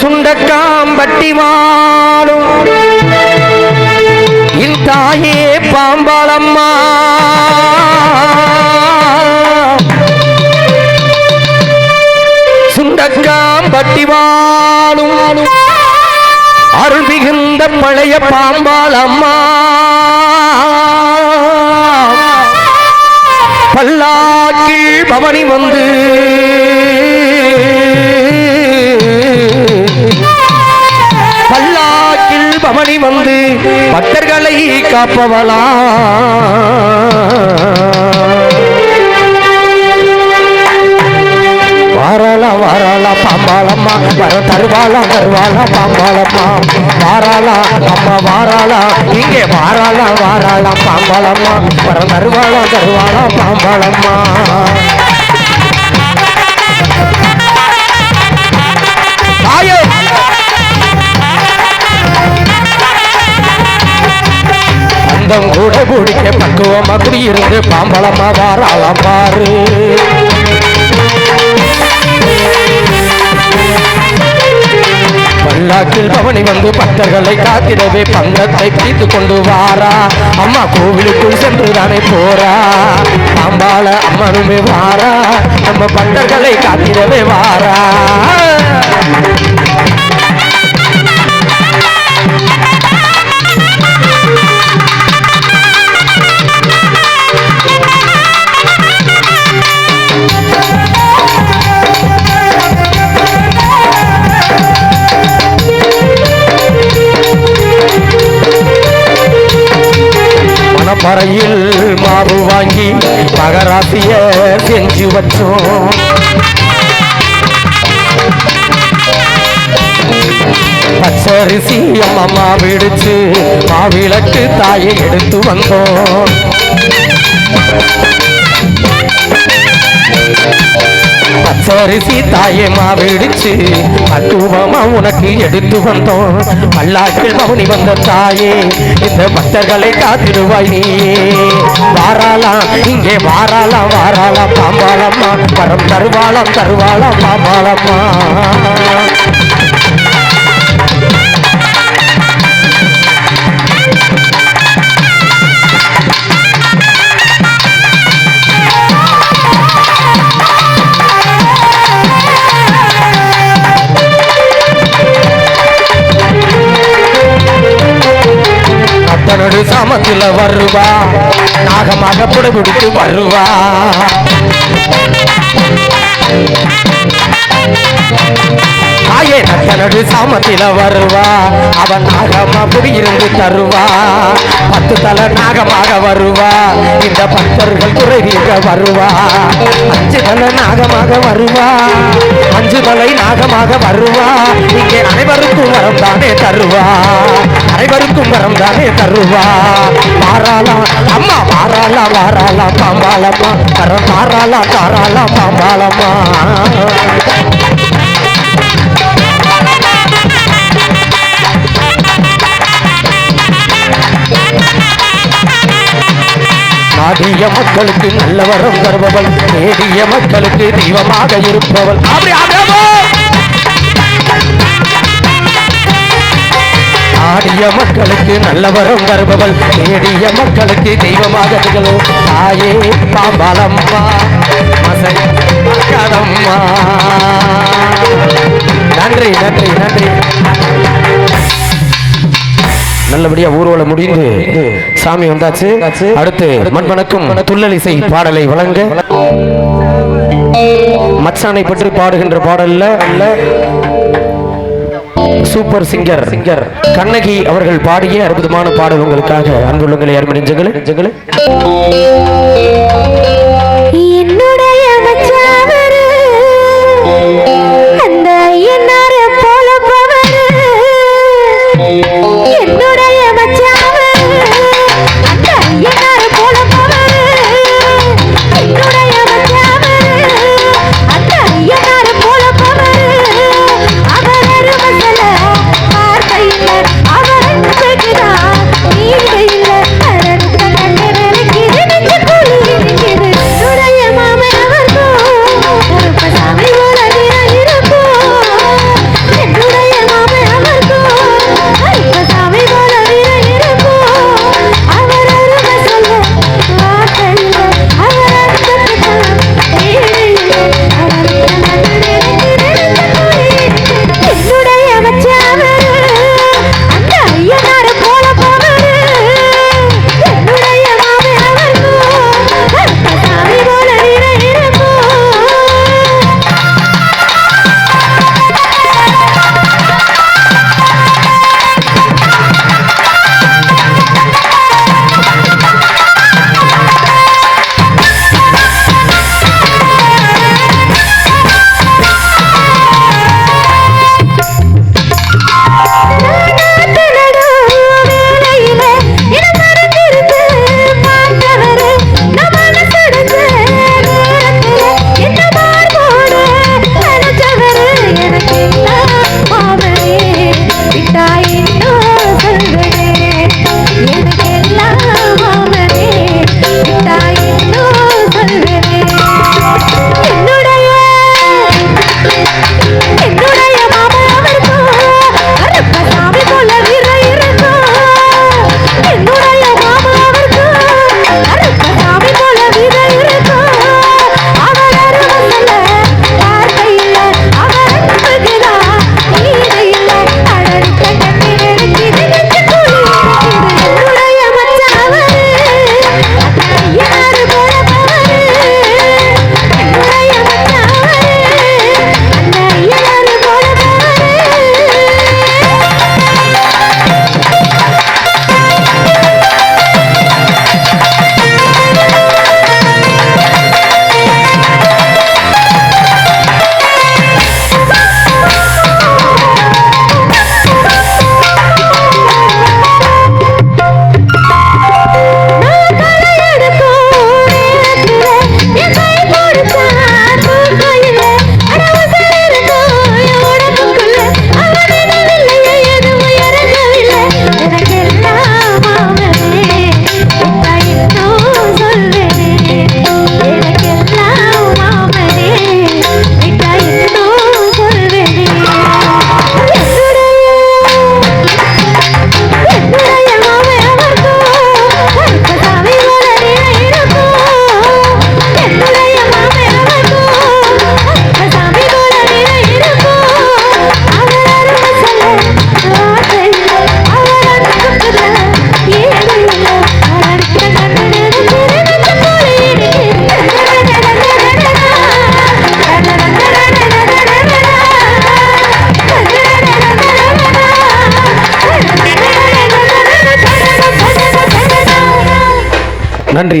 சுண்டக்காம்பட்டி வாழும் என் தாயே பாம்பாளம்மா. சுண்டக்காம்பட்டி வாழும் அருள் மிகுந்த பழைய பாம்பாளம்மா. பல்லாக்கில் பவனி வந்து பவனி வந்து பக்தர்களை காப்பவளா. வாராளா வாராளா பாம்பாளம்மா வர தருவாளா வருவாளா பாம்பாளம்மா. வாராளா அம்மா வாராளா இங்கே வாராளா வாராளா பாம்பாளம்மா. வர தருவாளா தருவாளா பாம்பாளம்மா. அந்தம் கூட பக்குவம் பக்குவமா குடியிருந்து பாம்பளமா வாராளாம் பாரு பல்லாக்கில் பவனி வந்து பக்தர்களை காத்திடவே பந்தத்தை பிடித்து கொண்டு வாரா. அம்மா கோவிலுக்குள் சென்று தானே போறா. பாம்பாள அம்மனுமே வாரா. நம்ம பக்தர்களை காத்திடவே வாரா. மகராசிய செஞ்சு வச்சோம். பச்சரிசி அம்மா விடுச்சு மாவிளக்கு தாயை எடுத்து வந்தோம். பச்சரிசி தாயை மாவிடுச்சு அட்டுவமா உனக்கு எடுத்து வந்தோம். பல்லாக்கள் மௌனி வந்த தாயே இந்த பக்தர்களை காத்திடுவாய் நீயே. வாராலாம் இங்கே வாராலாம் வாராலாம் பாம்பாளம்மா. வரம் தருவாளாம் தருவாளாம் பாம்பாளம்மா. போல வருவா. நாகமாக புடபிடித்து வருவா. தாயே நத்தனடு சாமத்தில வருவா. அவன் நாகமா குடியிருந்து தருவா. பத்து தலை நாகமாக வருவா. இந்த பக்தர்கள் குறைவீக வருவா. அஞ்சு தலை நாகமாக வருவா. அஞ்சு தலை நாகமாக வருவா. இங்கே அனைவருக்கும் வரம் தானே தருவா. அனைவருக்கும் வரம் தானே தருவா? மாறாளா அம்மா மாறாளா வாராளா பாம்பாளம்மா. வரம் தாராளா தாராளா பாம்பாளம்மா. நாடிய மக்களுக்கு நல்ல வரம் தருபவள் நேடிய மக்களுக்கு தெய்வமாக இருப்பவள். அப்படி ஆடிய மக்களுக்கு நல்லவரும் வருபவள் நேடிய மக்களுக்கு தெய்வமாக திகழும் தாயே பாம்பலம்மா மசை நன்றி நன்றி நன்றி. நல்லபடியா ஊர்வலம் முடிந்து சாமி வந்தாச்சு. அடுத்து மண்மணக்கும் துள்ளலிசை பாடலை வழங்க மச்சானை பற்றி பாடுகின்ற பாடல்ல சூப்பர் சிங்கர் சிங்கர் கண்ணகி அவர்கள் பாடிய அற்புதமான பாடல் உங்களுக்காக. அன்புள்ளங்களை அருமை நன்றி